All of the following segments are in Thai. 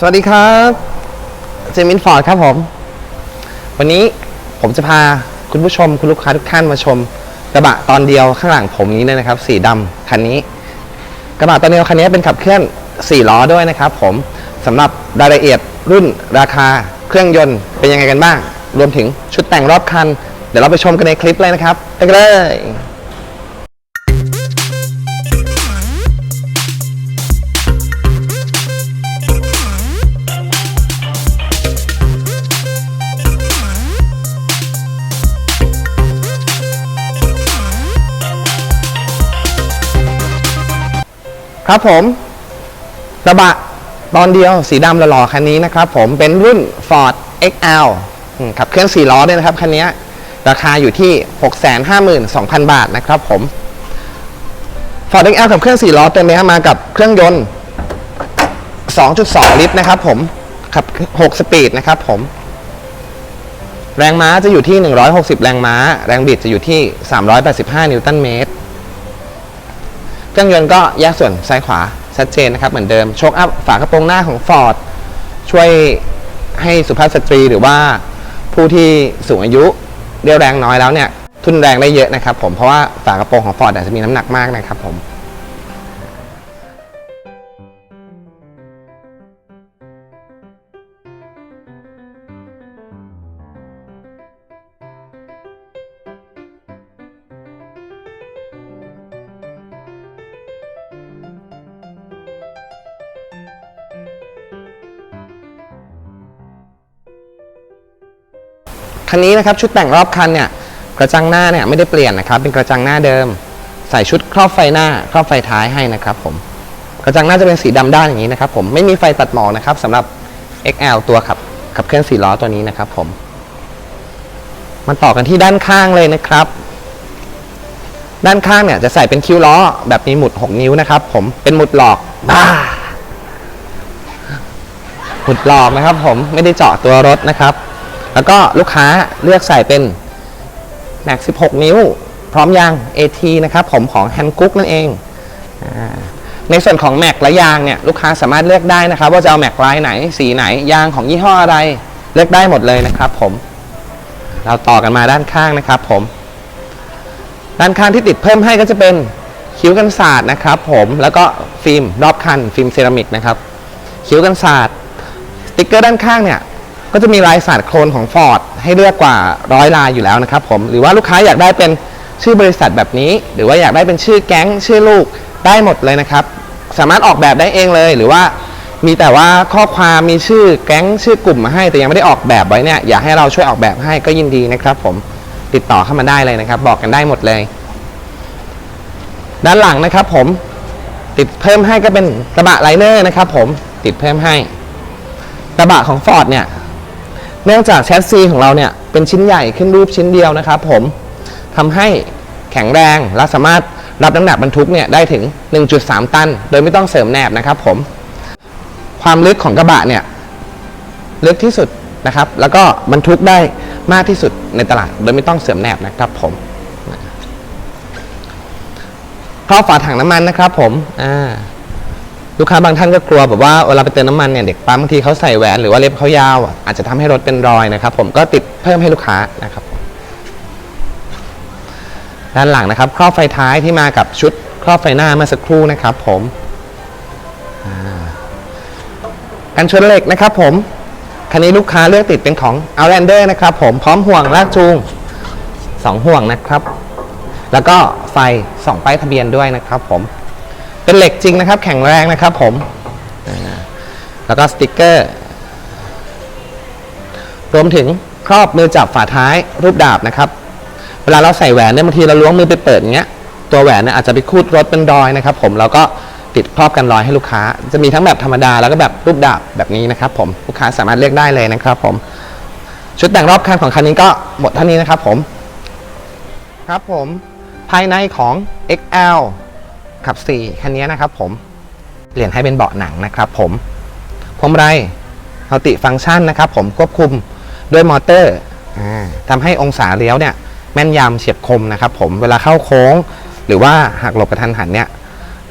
สวัสดีครับเจมินฟอร์ดครับผม วันนี้ผมจะพาคุณผู้ชมคุณลูกค้าทุกท่านมาชม กระบะตอนเดียวข้างหลังผมนี้เลยนะครับ สีดำคันนี้ กระบะตอนเดียวคันนี้เป็นขับเคลื่อน 4 ล้อด้วยนะครับผมสำหรับรายละเอียดรุ่นราคาเครื่องยนต์เป็นยังไงกันบ้าง รวมถึงชุดแต่งรอบคัน เดี๋ยวเราไปชมกันในคลิปเลยนะครับไปกันเลย ครับผมกระบะตอนเดียวสีดำหล่อๆคันนี้นะครับผมเป็นรุ่น Ford XL ขับเคลื่อน4ล้อด้วยนะครับคันนี้ราคาอยู่ที่ 652,000 บาทนะครับผม Ford XL ขับเคลื่อน4ล้อตัวนี้มากับเครื่องยนต์ 2.2 ลิตรนะครับผมขับ 6 สปีดนะครับผม แรงม้าจะอยู่ที่ 160 แรงม้า แรงบิดจะอยู่ที่ 385 นิวตันเมตร เครื่องยนต์ก็แยกส่วนซ้ายขวาชัดเจนนะครับเหมือนเดิมโชคอัพฝากระโปรงหน้าของ Ford ช่วยให้สุภาพสตรีหรือว่าผู้ที่สูงอายุเรียวแรงน้อยแล้วเนี่ยทุนแรงได้เยอะนะครับผมเพราะว่าฝากระโปรงของ Ford อาจจะมีน้ำหนักมากนะครับผม คันนี้นะครับชุดแต่งรอบคันเนี่ยกระจังหน้าเนี่ยไม่ได้เปลี่ยนนะครับ เป็นกระจังหน้าเดิม ใส่ชุดครอบไฟหน้า ครอบไฟท้ายให้นะครับผมกระจังหน้าจะเป็นสีดำด้านอย่างนี้นะครับผมไม่มีไฟตัดหมอกนะครับสำหรับ XL ตัวขับขับเคลื่อนสี่ล้อตัวนี้นะครับผมมันต่อกันที่ด้านข้างเลยนะครับ ด้านข้างเนี่ยจะใส่เป็นคิ้วล้อ แบบมีหมุด 6 นิ้วนะครับ ผมเป็นหมุดหลอกบ้าหมุดหลอกนะครับ ผมไม่ได้เจาะตัวรถนะครับ แล้วก็ลูกค้าเลือกใส่เป็นแม็ก16 นิ้ว พร้อมยาง AT นะครับผมของ h a n กุ๊กนั่นเองอในส่วนของแม็กและยางเนี่ยลูกค้าสามารถเลือกได้นะครับ ว่าจะเอาแม็กลายไหนสีไหนยางของยี่ห้ออะไร เลือกได้หมดเลยนะครับผม เราต่อกันมาด้านข้างนะครับผม ด้านข้างที่ติดเพิ่มให้ก็จะเป็นคิ้วกันศาสตร์นะครับผมแล้วก็ฟิล์มรอบคันฟิล์มเซรามิกนะครับคิ้วกันศาสตร์สติ๊กเกอร์ด้านข้างเนี่ย ก็จะมีลายศาสตร์โครนของ Ford ให้เลือกกว่าร้อยลายอยู่แล้วนะครับผมหรือว่าลูกค้าอยากได้เป็นชื่อบริษัทแบบนี้ หรือว่าอยากได้เป็นชื่อแก๊งชื่อลูกได้หมดเลยนะครับ สามารถออกแบบได้เองเลยหรือว่ามีแต่ว่าข้อความมีชื่อแก๊งชื่อกลุ่มมาให้ แต่ยังไม่ได้ออกแบบไว้เนี่ยอยากให้เราช่วยออกแบบให้ก็ยินดีนะครับ ผมติดต่อเข้ามาได้เลยนะครับ บอกกันได้หมดเลย ด้านหลังนะครับ ผมติดเพิ่มให้ก็เป็นกระบะไลเนอร์นะครับ ผมติดเพิ่มให้กระบะของ Ford เนี่ย เนื่องจากแชสซีของเราเนี่ยเป็นชิ้นใหญ่ขึ้นรูปชิ้นเดียวนะครับผมทำให้แข็งแรงและสามารถรับน้ำหนักบรรทุกเนี่ยได้ถึง 1.3 ตัน โดยไม่ต้องเสริมแหนบนะครับผมความลึกของกระบะเนี่ยลึกที่สุดนะครับ แล้วก็บรรทุกได้มากที่สุดในตลาด โดยไม่ต้องเสริมแหนบนะครับผมครอบฝาถังน้ำมันนะครับผมอ่า ลูกค้าบางท่านก็กลัวแบบว่าเวลาไปเติมน้ำมันเนี่ยเด็กปั๊มบางทีเขาใส่แหวนหรือว่าเล็บเขายาวอะอาจจะทำให้รถเป็นรอยนะครับ ผมก็ติดเพิ่มให้ลูกค้านะครับ ด้านหลังนะครับครอบไฟท้ายที่มากับชุดครอบไฟหน้าเมื่อสักครู่นะครับ ผมกันชนเหล็กนะครับ ผมคันนี้ลูกค้าเลือกติดเป็นของ Outlander นะครับ ผมพร้อมห่วงลากจูงสองห่วงนะครับ แล้วก็ไฟส่องป้ายทะเบียนด้วยนะครับ ผม เป็นเหล็กจริงนะครับ แข็งแรงนะครับผมแล้วก็สติกเกอร์รวมถึงครอบมือจับฝาท้ายรูปดาบนะครับ เวลาเราใส่แหวนเนี่ยบางทีเราล้วงมือไปเปิดอย่างเงี้ยตัวแหวนเนี่ยอาจจะไปคูดรถเป็นรอยนะครับ ผมเราก็ติดครอบกันรอยให้ลูกค้า จะมีทั้งแบบธรรมดาแล้วก็แบบรูปดาบแบบนี้นะครับ ผมลูกค้าสามารถเลือกได้เลยนะครับ ผมชุดแต่งรอบคันของคันนี้ก็หมดเท่านี้นะครับ ผมครับผมภายในของ XL ขับ4คันนี้นะครับผมเปลี่ยนให้เป็นเบาะหนังนะครับผมพวงมาลัยมัลติฟังก์ชันนะครับผมควบคุมด้วยมอเตอร์อ่าทำให้องศาเลี้ยวเนี่ยแม่นยำเฉียบคมนะครับผมเวลาเข้าโค้ง หรือว่าหักหลบกระทันหันเนี่ย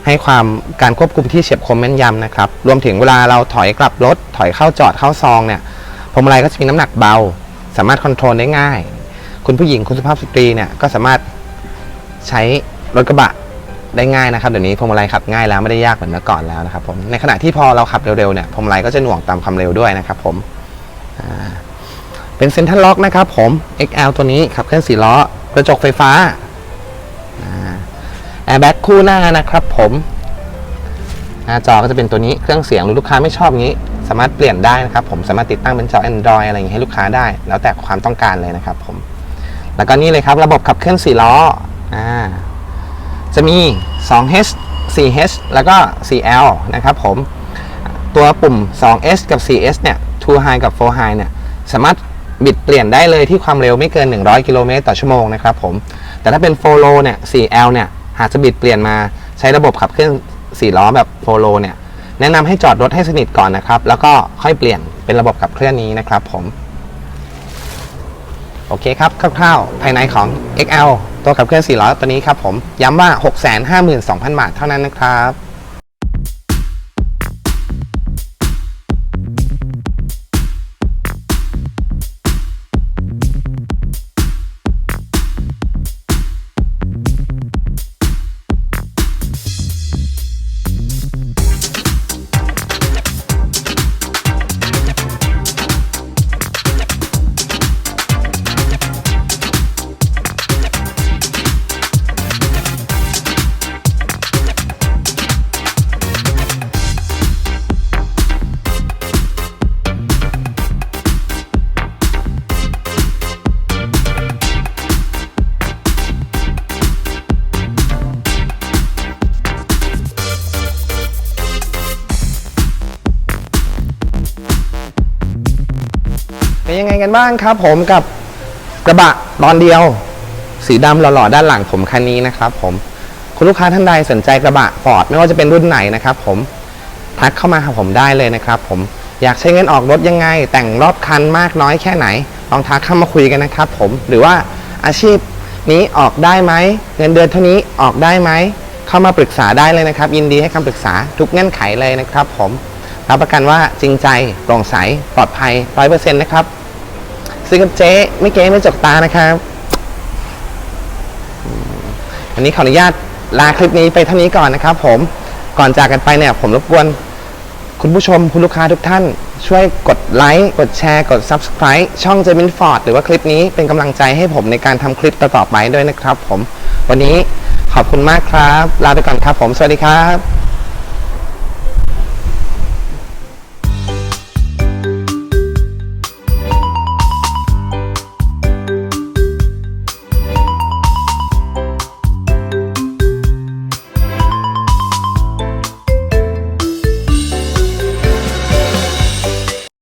ให้ความการควบคุมที่เฉียบคมแม่นยำนะครับรวมถึงเวลาเราถอยกลับรถ ถอยเข้าจอดเข้าซองเนี่ยพวงมาลัยก็จะมีน้ำหนักเบา สามารถคอนโทรลได้ง่าย คุณผู้หญิงคุณสุภาพสตรีเนี่ยก็สามารถใช้รถกระบะ ได้ง่ายนะครับเดี๋ยวนี้พวงมาลัยขับง่ายแล้วไม่ได้ยากเหมือนเมื่อก่อนแล้วนะครับผมในขณะที่พอเราขับเร็วๆเนี่ยพวงมาลัยก็จะหน่วงตามความเร็วด้วยนะครับผมเป็นเซ็นทรัลล็อกนะครับผม XL ตัวนี้ขับเคลื่อนสี่ล้อกระจกไฟฟ้าแอร์แบ็กคู่หน้านะครับผมหน้าจอก็จะเป็นตัวนี้เครื่องเสียงหรือลูกค้าไม่ชอบงี้ สามารถเปลี่ยนได้นะครับผมสามารถติดตั้งเป็นจอ Android อะไรอย่างนี้ให้ลูกค้าได้ แล้วแต่ความต้องการเลยนะครับผมแล้วก็นี่เลยครับระบบขับเคลื่อน4ล้อ จะมี 2H 4H แล้วก็ 4L นะครับผม ตัวปุ่ม 2S กับ 4S เนี่ย 2 High กับ 4 High เนี่ย สามารถบิดเปลี่ยนได้เลยที่ความเร็วไม่เกิน 100 กิโลเมตรต่อชั่วโมงนะครับผม แต่ถ้าเป็น 4 Low เนี่ย 4L เนี่ย หากจะบิดเปลี่ยนมาใช้ระบบขับเคลื่อน4ล้อแบบ 4 Low เนี่ย แนะนำให้จอดรถให้สนิทก่อนนะครับ แล้วก็ค่อยเปลี่ยนเป็นระบบขับเคลื่อนนี้นะครับผม โอเคครับ คร่าวๆ ภายในของ XL ตัวขับเคลื่อน4ล้อตัวนี้ครับผมย้ำว่า 652,000 บาทเท่านั้นนะครับ เป็นยังไงกันบ้างครับ ผมกับกระบะตอนเดียว สีดำหล่อๆด้านหลังผมคันนี้นะครับ ผมคุณลูกค้าท่านใดสนใจกระบะฟอร์ดไม่ว่าจะเป็นรุ่นไหนนะครับ ผมทักเข้ามาหาผมได้เลยนะครับ ผมอยากใช้เงินออกรถยังไง แต่งรอบคันมากน้อยแค่ไหน ลองทักเข้ามาคุยกันนะครับ ผมหรือว่าอาชีพนี้ออกได้ไหมเงินเดือนเท่านี้ออกได้ไหมเข้ามาปรึกษาได้เลยนะครับ ยินดีให้คำปรึกษาทุกเงื่อนไขเลยนะครับ ผมรับประกันว่าจริงใจโปร่งใสปลอดภัยร้อยเปอร์เซ็นต์นะครับ ซื้อกับเจ๊ไม่เก๊ไม่จกตานะครับ อันนี้ขออนุญาตลาคลิปนี้ไปเท่านี้ก่อนนะครับ ผมก่อนจากกันไปเนี่ย ผมรบกวนคุณผู้ชมคุณลูกค้าทุกท่าน ช่วยกดไลค์กดแชร์ กด Subscribe ช่องเจมินฟอร์ดหรือว่าคลิปนี้เป็นกำลังใจให้ผมในการทำคลิปต่อๆไปด้วยนะครับ ผม วันนี้ขอบคุณมากครับ ลาไปก่อนครับ ผมสวัสดีครับ